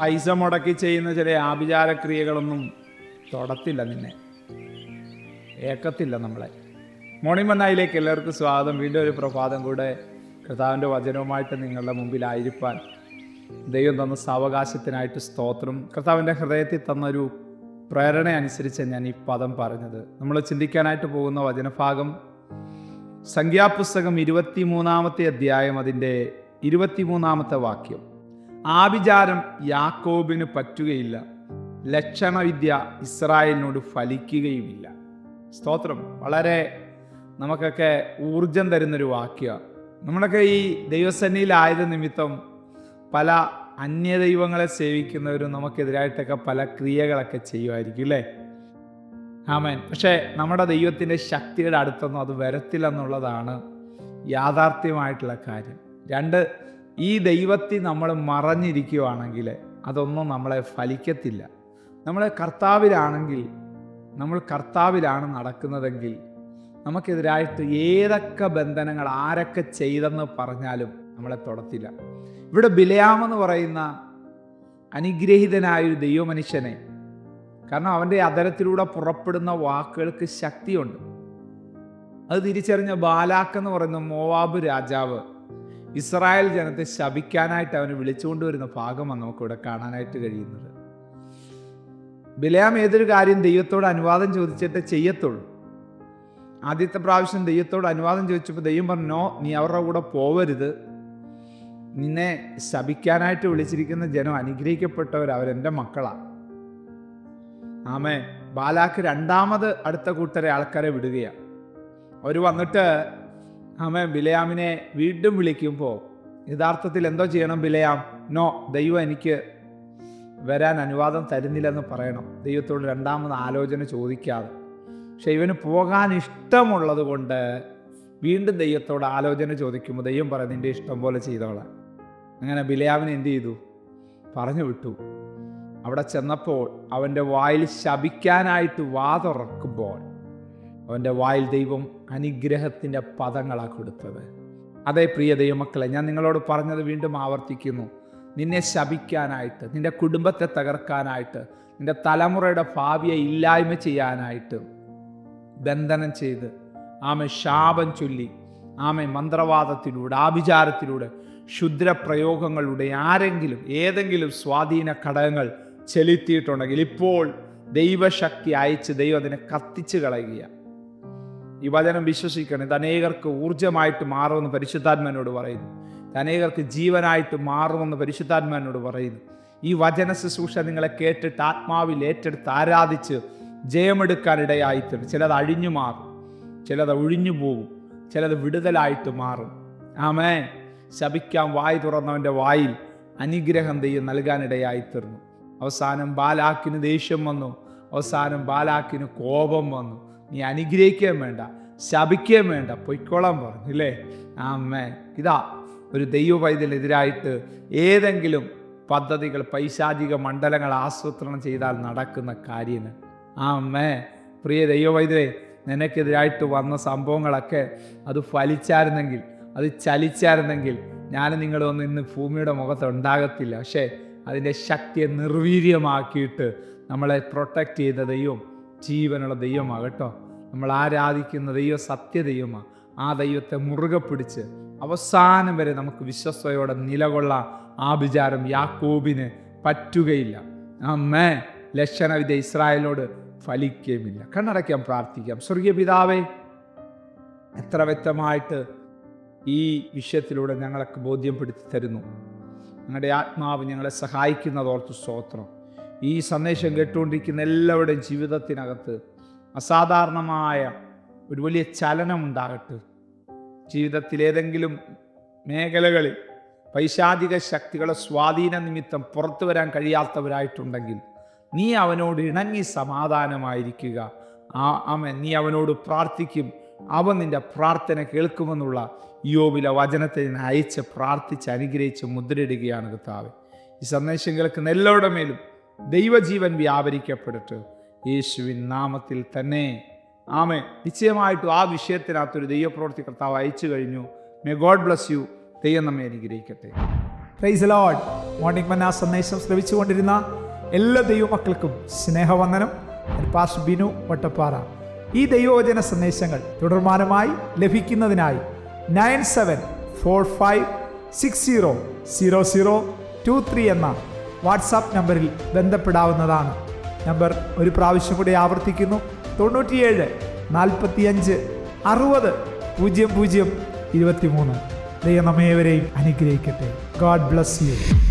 പൈസ മുടക്കി ചെയ്യുന്ന ചില ആഭിചാരക്രിയകളൊന്നും തൊടത്തില്ല നിന്നെ. ഏക്കത്തില്ല നമ്മളെ. മോർണിംഗ് മന്നായിലേക്ക് എല്ലാവർക്കും സ്വാഗതം. വീണ്ടും ഒരു പ്രഭാതം കൂടെ കർത്താവിന്റെ വചനവുമായിട്ട് നിങ്ങളുടെ മുമ്പിലായിരിക്കാൻ ദൈവം തന്ന സാവകാശത്തിനായിട്ട് സ്തോത്രം. കർത്താവിന്റെ ഹൃദയത്തിൽ തന്നൊരു പ്രേരണ അനുസരിച്ച് ഞാൻ ഈ പദം പറഞ്ഞത്. നമ്മൾ ചിന്തിക്കാനായിട്ട് പോകുന്ന വചനഭാഗം സംഖ്യാപുസ്തകം ഇരുപത്തിമൂന്നാമത്തെ അധ്യായം അതിന്റെ ഇരുപത്തിമൂന്നാമത്തെ വാക്യം. ആഭിചാരം യാക്കോബിന് പറ്റുകയില്ല. ലക്ഷണവിദ്യ ഇസ്രായേലിനോട് ഫലിക്കുകയുമില്ല. സ്തോത്രം. വളരെ നമുക്കൊക്കെ ഊർജം തരുന്നൊരു വാക്യ. നമ്മളൊക്കെ ഈ ദൈവസന്നിയിലായത് നിമിത്തം പല അന്യദൈവങ്ങളെ സേവിക്കുന്നവരും നമുക്കെതിരായിട്ടൊക്കെ പല ക്രിയകളൊക്കെ ചെയ്യുമായിരിക്കും അല്ലേ? ആമേൻ. പക്ഷേ നമ്മുടെ ദൈവത്തിന്റെ ശക്തിയുടെ അടുത്തൊന്നും അത് വരത്തില്ലെന്നുള്ളതാണ് യാഥാർത്ഥ്യമായിട്ടുള്ള കാര്യം. രണ്ട് ഈ ദൈവത്തിൽ നമ്മൾ മറഞ്ഞിരിക്കുകയാണെങ്കിൽ അതൊന്നും നമ്മളെ ഫലിക്കത്തില്ല. നമ്മളെ കർത്താവിലാണെങ്കിൽ നമ്മൾ കർത്താവിലാണ് നടക്കുന്നതെങ്കിൽ നമുക്കെതിരായിട്ട് ഏതൊക്കെ ബന്ധനങ്ങൾ ആരൊക്കെ ചെയ്തെന്ന് പറഞ്ഞാലും നമ്മളെ തൊടത്തില്ല. ഇവിടെ ബിലയാമെന്ന് പറയുന്ന അനുഗ്രഹീതനായ ഒരു ദൈവമനുഷ്യനെ കാരണം അവന്റെ അതരത്തിലൂടെ പുറപ്പെടുന്ന വാക്കുകൾക്ക് ശക്തിയുണ്ട്. അത് തിരിച്ചറിഞ്ഞ ബാലാക്ക് എന്ന് പറയുന്ന മോവാബ് രാജാവ് ഇസ്രായേൽ ജനത്തെ ശപിക്കാനായിട്ട് അവന് വിളിച്ചുകൊണ്ടുവരുന്ന ഭാഗമാണ് നമുക്കിവിടെ കാണാനായിട്ട് കഴിയുന്നത്. ബിലയാം ഏതൊരു കാര്യം ദൈവത്തോട് അനുവാദം ചോദിച്ചിട്ട് ചെയ്യത്തുള്ളൂ. ആദ്യത്തെ പ്രാവശ്യം ദൈവത്തോട് അനുവാദം ചോദിച്ചപ്പോൾ ദൈവം പറഞ്ഞു നോ നീ അവരുടെ കൂടെ പോവരുത്. നിന്നെ ശപിക്കാനായിട്ട് വിളിച്ചിരിക്കുന്ന ജനം അനുഗ്രഹിക്കപ്പെട്ടവർ അവരെന്റെ മക്കളാണ്. ആമേ ബാലാക്ക് രണ്ടാമത് അടുത്ത കൂട്ടരെ ആൾക്കാരെ വിടുകയാണ്. അവർ വന്നിട്ട് ആമേ ബിലയാമിനെ വീണ്ടും വിളിക്കുമ്പോൾ യഥാർത്ഥത്തിൽ എന്തോ ചെയ്യണം ബിലയാം? നോ ദൈവം എനിക്ക് വരാൻ അനുവാദം തരുന്നില്ലെന്ന് പറയണം. ദൈവത്തോട് രണ്ടാമത് ആലോചന ചോദിക്കാതെ. പക്ഷെ ഇവന് പോകാൻ ഇഷ്ടമുള്ളത് കൊണ്ട് വീണ്ടും ദൈവത്തോട് ആലോചന ചോദിക്കുമ്പോൾ ദൈവം പറയും നിന്റെ ഇഷ്ടം പോലെ ചെയ്തോളാം. അങ്ങനെ ബിലയാമിനെ എന്ത് ചെയ്തു? പറഞ്ഞു വിട്ടു. അവിടെ ചെന്നപ്പോൾ അവന്റെ വായിൽ ശപിക്കാനായിട്ട് വാ തുറക്കുമ്പോൾ അവന്റെ വായിൽ ദൈവം അനുഗ്രഹത്തിന്റെ പദങ്ങളാണ് കൊടുത്തത്. അതേ പ്രിയ ദൈവമക്കളെ ഞാൻ നിങ്ങളോട് പറഞ്ഞത് വീണ്ടും ആവർത്തിക്കുന്നു. നിന്നെ ശപിക്കാനായിട്ട് നിന്റെ കുടുംബത്തെ തകർക്കാനായിട്ട് നിന്റെ തലമുറയുടെ ഭാവിയെ ഇല്ലായ്മ ചെയ്യാനായിട്ട് ബന്ധനം ചെയ്ത് ആമെ ശാപം ചൊല്ലി ആമെ മന്ത്രവാദത്തിലൂടെ ആഭിചാരത്തിലൂടെ ക്ഷുദ്രപ്രയോഗങ്ങളുടെ ആരെങ്കിലും ഏതെങ്കിലും സ്വാധീന ഘടകങ്ങൾ ചെലുത്തിയിട്ടുണ്ടെങ്കിൽ ഇപ്പോൾ ദൈവശക്തി അയച്ച് ദൈവം അതിനെ കത്തിച്ചു കളയുക ഈ വചനം വിശ്വസിക്കണം. ഇത് അനേകർക്ക് ഊർജമായിട്ട് മാറുമെന്ന് പരിശുദ്ധാത്മാനോട് പറയുന്നു. അനേകർക്ക് ജീവനായിട്ട് മാറുമെന്ന് പരിശുദ്ധാത്മാനോട് പറയുന്നു. ഈ വചന ശുശ്രൂഷ നിങ്ങളെ കേട്ടിട്ട് ആത്മാവിൽ ഏറ്റെടുത്ത് ആരാധിച്ച് ജയമെടുക്കാനിടയായിട്ടുണ്ട് ചിലത് അഴിഞ്ഞു മാറും. ചിലത് ഒഴിഞ്ഞു പോകും ചിലത് വിടുതലായിട്ട് മാറും. ആമേ ശപിക്കാൻ വായി തുറന്നവന്റെ വായിൽ അനുഗ്രഹം ദൈവം നൽകാനിടയായിത്തീർന്നു. അവസാനം ബാലാക്കിന് ദേഷ്യം വന്നു. അവസാനം ബാലാക്കിന് കോപം വന്നു. നീ അനുഗ്രഹിക്കുകയും വേണ്ട ശപിക്കുകയും വേണ്ട. പൊയ്ക്കോളാൻ പറഞ്ഞു അല്ലേ ആമേ ഇതാ ഒരു ദൈവവൈദ്യനെതിരായിട്ട് ഏതെങ്കിലും പദ്ധതികൾ പൈശാചിക മണ്ഡലങ്ങൾ ആസൂത്രണം ചെയ്താൽ നടക്കുന്ന കാര്യങ്ങൾ. ആമേ പ്രിയ ദൈവവൈദ്യരെ നിനക്കെതിരായിട്ട് വന്ന സംഭവങ്ങളൊക്കെ അത് ഫലിച്ചായിരുന്നെങ്കിൽ അത് ചലിച്ചായിരുന്നെങ്കിൽ ഞാൻ നിങ്ങളൊന്നും ഇന്ന് ഭൂമിയുടെ മുഖത്ത് ഉണ്ടാകത്തില്ല. പക്ഷേ അതിന്റെ ശക്തിയെ നിർവീര്യമാക്കിയിട്ട് നമ്മളെ പ്രൊട്ടക്റ്റ് ചെയ്ത ദൈവം ജീവനുള്ള ദൈവമാണ് കേട്ടോ. നമ്മൾ ആരാധിക്കുന്ന ദൈവം സത്യദൈവമാണ് ആ ദൈവത്തെ മുറുകെ പിടിച്ച് അവസാനം വരെ നമുക്ക് വിശ്വസ്തയോടെ നിലകൊള്ള. ആ വിചാരം യാക്കോബിന് പറ്റുകയില്ല. അമ്മേ ലക്ഷണവിദ്യ ഇസ്രായേലിനോട് ഫലിക്കുകയുമില്ല. കണ്ണടയ്ക്കാൻ പ്രാർത്ഥിക്കാം. സ്വർഗീയ പിതാവേ എത്ര വ്യക്തമായിട്ട് ഈ വിഷയത്തിലൂടെ ഞങ്ങളൊക്കെ ബോധ്യപ്പെടുത്തി തരുന്നു. ഞങ്ങളുടെ ആത്മാവ് ഞങ്ങളെ സഹായിക്കുന്നതോർത്ത് സ്തോത്രം. ഈ സന്ദേശം കേട്ടുകൊണ്ടിരിക്കുന്ന എല്ലാവരുടെയും ജീവിതത്തിനകത്ത് അസാധാരണമായ ഒരു വലിയ ചലനം ഉണ്ടാകട്ടെ. ജീവിതത്തിൽ ഏതെങ്കിലും മേഖലകളിൽ പൈശാചിക ശക്തികളെ സ്വാധീന നിമിത്തം പുറത്തു വരാൻ കഴിയാത്തവരായിട്ടുണ്ടെങ്കിൽ നീ അവനോട് ഇണങ്ങി സമാധാനമായിരിക്കുക. ആ അമ്മ നീ അവനോട് പ്രാർത്ഥിക്കും. അവൻ നിന്റെ പ്രാർത്ഥന കേൾക്കുമെന്നുള്ള യോബിലെ വചനത്തെ ഞാൻ അയച്ച് പ്രാർത്ഥിച്ച് അനുഗ്രഹിച്ച് മുദ്രയിടുകയാണ് കർത്താവ്. ഈ സന്ദേശം കേൾക്കുന്ന എല്ലാവരുടെ മേലും ദൈവജീവൻ വ്യാപരിക്കപ്പെടട്ടെ. യേശുവിൻ നാമത്തിൽ തന്നെ. ആമേ നിശ്ചയമായിട്ടും ആ വിഷയത്തിനകത്തൊരു ദൈവപ്രവൃത്തി കർത്താവ് അയച്ചു കഴിഞ്ഞു. മേ ഗോഡ് ബ്ലസ് യു ദൈവം നമ്മെ അനുഗ്രഹിക്കട്ടെ. പ്രൈസ് ലോഡ് മോർണിംഗ് മന്ന സന്ദേശം ശ്രവിച്ചുകൊണ്ടിരുന്ന എല്ലാ ദൈവമക്കൾക്കും സ്നേഹവന്ദനം. പാസ് ബിനു വട്ടപ്പാറ. ഈ ദൈവവചന സന്ദേശങ്ങൾ തുടർമാനമായി ലഭിക്കുന്നതിനായി nine seven four five six zero zero zero two three എന്ന വാട്സാപ്പ് നമ്പറിൽ ബന്ധപ്പെടാവുന്നതാണ്. നമ്പർ ഒരു പ്രാവശ്യം കൂടി ആവർത്തിക്കുന്നു. തൊണ്ണൂറ്റിയേഴ് നാൽപ്പത്തിയഞ്ച് അറുപത് പൂജ്യം പൂജ്യം ഇരുപത്തിമൂന്ന്. ദൈവം നമ്മേവരെയും അനുഗ്രഹിക്കട്ടെ. God bless you.